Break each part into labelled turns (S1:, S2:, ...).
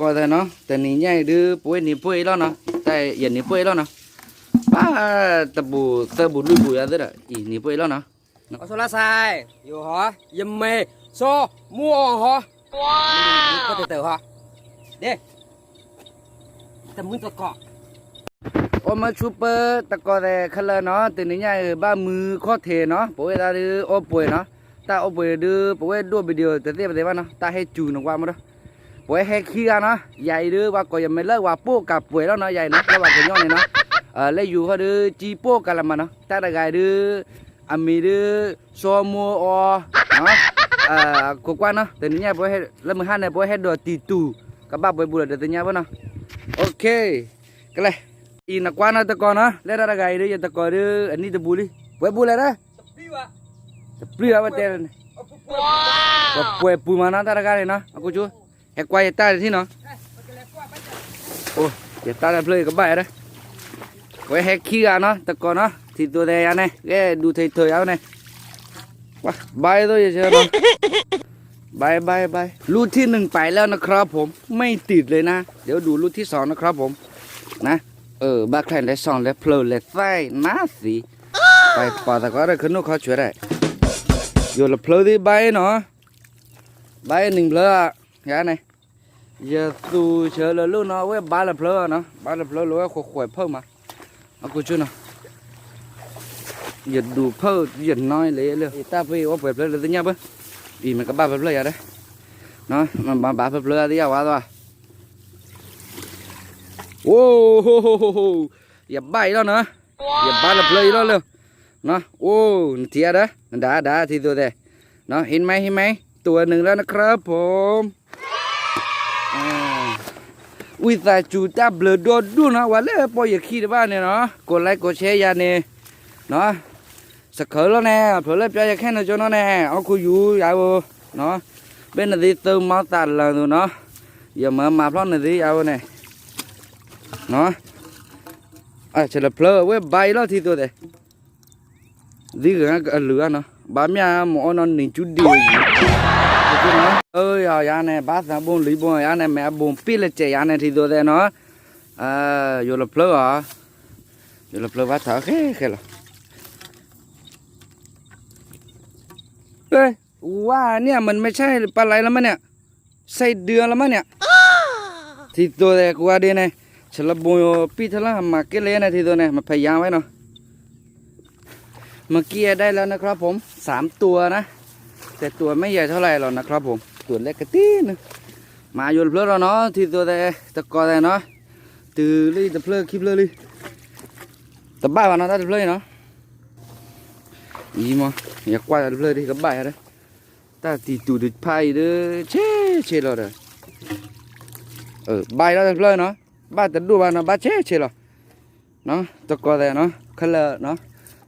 S1: ก็แต่เนาะแต่นี่ใหญ่ดื้อป่วยนี่ป่วยแล้วเนาะแต่ยันนี่ป่วยแล้วเนาะป้าตะบูตะบูลุยบุยอะไรเด้ออีนี่ป่วยแล้วเนาะ
S2: ở số lá sai อยู่หอยิมเมโซมัวหอว้าวก็เต๋อหอเด้แต่มึงจะเกาะ
S1: โอมาชูเปอร์ตะกอแต่คันละเนาะแต่ với he kia nó. Dạy đưa và coi mình lấy qua bố cặp với đó nó dạy nó các bạn cái nhau này nó. Ờ lấy dù có đưa chi bố cả là ta đã gài đưa à mì đưa so mua o nó. À của quan nó. Từ nhà với he lấy mười hai này với he đồ tì tù. Các bạn với bùa được từ nhà với nó. Ok. Cái này in là quan nó ta còn nó. Lấy ra đã gài đưa ta còn đưa anh đi
S2: từ bù đi.
S1: Với bù lại đó. Sepuluh apa telen? Wow. Kue pumana tara kali na, aku cuy. He kwa ta thi no o ya ta la play ka ba ra we he khi ga no ta ko no thì tôi đây anh này cái đu thầy thời áo này Wow, bay thôi vậy chứ đâu บายบายบายรูทที่หนึ่งไปแล้วนะครับผมไม่ติดเลยนะ เดี๋ยวดูรูทที่สองนะครับผม นะ เออบ้าใครและสองและเพลและไส้น่าสิไปปอตะก็ได้ขึ้นนกเขาช่วยได้อยู่ละเพลที่ใบเนาะใบหนึ่งเพลอะยาไห อย่าตูเชื่อเลยลูกเนาะเว้ยบ้าละเพลเนาะบ้าละเพลรู้ว่าขวดเพิ่มมาเอากูช่วยเนาะอย่าดูเพิ่มอย่าน้อยเลยเลยตาไปว่าเปิดเพลเลยตัวเนี้ยเพิ่ vì mình có ba phép lừa đấy nó mà ba ba phép lừa đi à quá rồi ô giờ bay đó nữa giờ ba là play đó luôn nó ô thiệt đó đã đã thì tôi đây nó hin mấy hin mấy ตัวหนึ่งแล้วนะครับผม วิสาจูตาเบลอดดูนะวันเลยปอย่าขี้บ้านเนี่ยเนาะกดไลค์กดแชร์ยาเนี่ยเนาะสักเขแล้วแน่เผื่อเล็บจะแค่ไหนจนแน่เอาคุยอยู่ยาวเนาะเป็นอะไรเติมมาตัดละดูเนาะอย่ามามาพร้อมหน่อยสิยาเนี่ยเนาะอะเฉลเพลอเว้ยใบแล้วทีตัวเด็ดดีกว่าเหลือเนาะบ้านมียหมอนอนหนึ่งจุดเดียว เออยายานี่บ้าสาวบุญลีบุญยานี่แม่บุญปีละเจียานี่ที่ตัวด้เนาะอ่าอยู่ละเพลออะอยู่ละเพลอว่าเถอะเฮ้ยเฮ้ยเอ้ยว่าเนี่ยมันไม่ใช่ปลาไหลแล้วมั้งเนี่ยใส่เดือนแล้วมั้งเนี่ยที่ตัวเดกว่าดีเนี่ยฉันลบุญปีเท่าไมาเกลี่ยนะที่ตัวเนี่ยมาพยายามไว้เนาะเมื่อกี้ได้แล้วนะครับผมสามตัวนะ แต่ตัวไม่ใหญ่เท่าไหร่หรอกนะครับผม ตัวเล็กกะตีนมาโยนเพลิดแล้วเนาะที่ตัวแต่ตะกอแต่เนาะตื่นเลยตะเพลิดคลิปเลยเลยตะบ้าวันเนาะตะเพลิดเนาะอีมาอยากว่าเลยดิกับใบอะไรตาตีตูดิพายเด้อเช่เช่เราเด้อเออใบเราเลยเนาะบ้าต่ดูบ้านเนาะบ้าเช่เช่เราเนาะตะกอแต่เนาะคันลเนาะ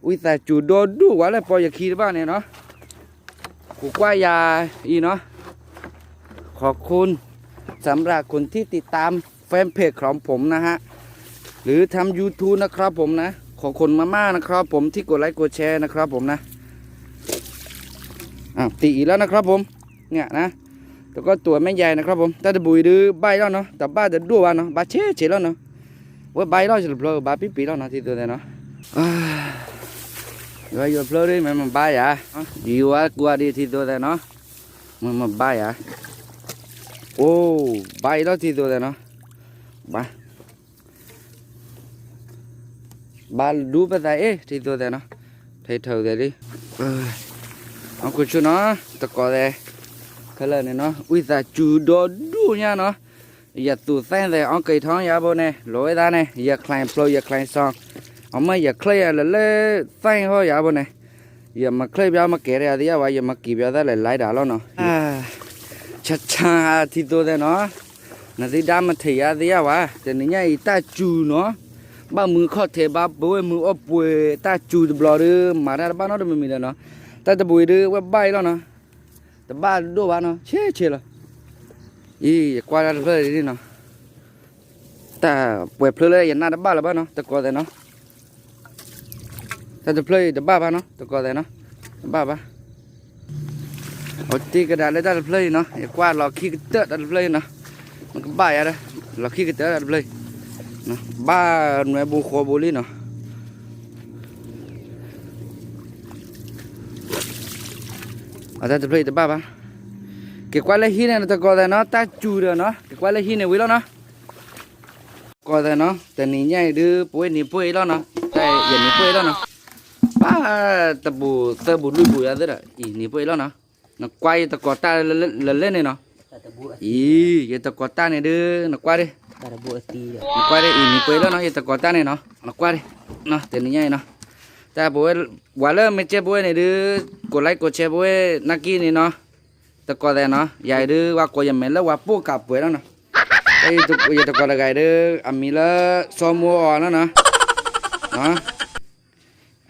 S1: อุ้ยแต่จูโดดูว่าแล้วพออยากขี่บ้านเนี่ยเนาะกูกว่ายาอีเนาะ ขอบคุณสำหรับคนที่ติดตามแฟนเพจของผมนะฮะ หรือทำ YouTube นะครับผมนะ ขอบคุณมากๆนะครับผมที่กดไลค์กดแชร์นะครับผมนะอะตีอีกแล้วนะครับผม เนี่ยนะแล้วก็ตัวไม่ใหญ่นะครับผมถ้าจะบุยดื้อใบแล้วเนาะแต่บ้าจะดูวันเนาะบาเช่เช่แล้วเนาะว่าใบแล้วจะเพลอบ้าปีปีแล้วเนาะที่ตัวเนาะอ่าว่าอยู่เพลอดิมันมันใบอะดีว่ากูว่าดีที่ตัวเนี่ยเนาะมันมันใบอะ โอ้ใบแล้วทีตัวเดนเนาะบาบาดูไปแต่เอทีตัวเดนเนาะเทเถอเลยดิเอาคุณชูเนาะตะกอเดยเขาเลยเนาะอุ้ยแต่จูดอดูเนี่เนาะอย่าตูเส้นเลยเอาไก่ท้องยาโบเน่ยลอยได้เน่ยอย่าคลายโปรอย่าคลายซองเอาไม่อยาเคลายเลยเลยเซนเขายาโบเน่ยอย่ามาคลายร์อย่ามาเกเรอะไรอย่ว่าอย่ามากีบอย่าได้เลยไล่ด่าแล้วเนาะ กันเตอะเลยนะบ้าหน่วยบุคคลบุรีเนาะอาจารย์จะเพลย์แต่บ้าปะเก็บไว้เลยที่เนี่ยตะกอแต่เนาะตาจูเด้อเนาะเก็บไว้เลยที่เนี่ยไว้แล้วเนาะก็แต่เนาะแต่นี่ใหญ่ดื้อป่วยนี่ป่วยแล้วเนาะแต่อย่านี่ป่วยแล้วเนาะป้าตะบูตะบูลุยบุยอะไรเด้ออีนี่ป่วยแล้วเนาะนักควายตะกอ ตาเล่นเล่นเนี่ยเนาะ
S2: Tak ada buat.
S1: Ih, ya tak kota ni dia nak kuat dia.
S2: Tak ada buat sti.
S1: Nak kuat dia ini pun lah no, ya tak kota ni no. Nak kuat dia. Nah, teninya ni no. Ta boleh wala mece boleh ni dia kolai koce boleh naki ni no. Tak kuat dia no. Ya dia wa ko ya mela wa pu ka pu lah no. Eh tu ya tak kuat gai dia amila semua no no. เนาะ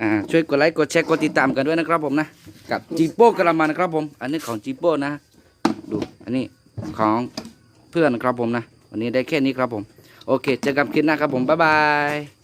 S1: อ่าช่วยกดไลค์กดแชร์กดติดตามกันด้วยนะครับผมนะ กับจีโป้กระมันนะครับผม อันนี้ของจีโป้นะ ดูอันนี้ของเพื่อนครับผมนะ วันนี้ได้แค่นี้ครับผม โอเคเจอกันคลิปหน้าครับผมบ๊ายบาย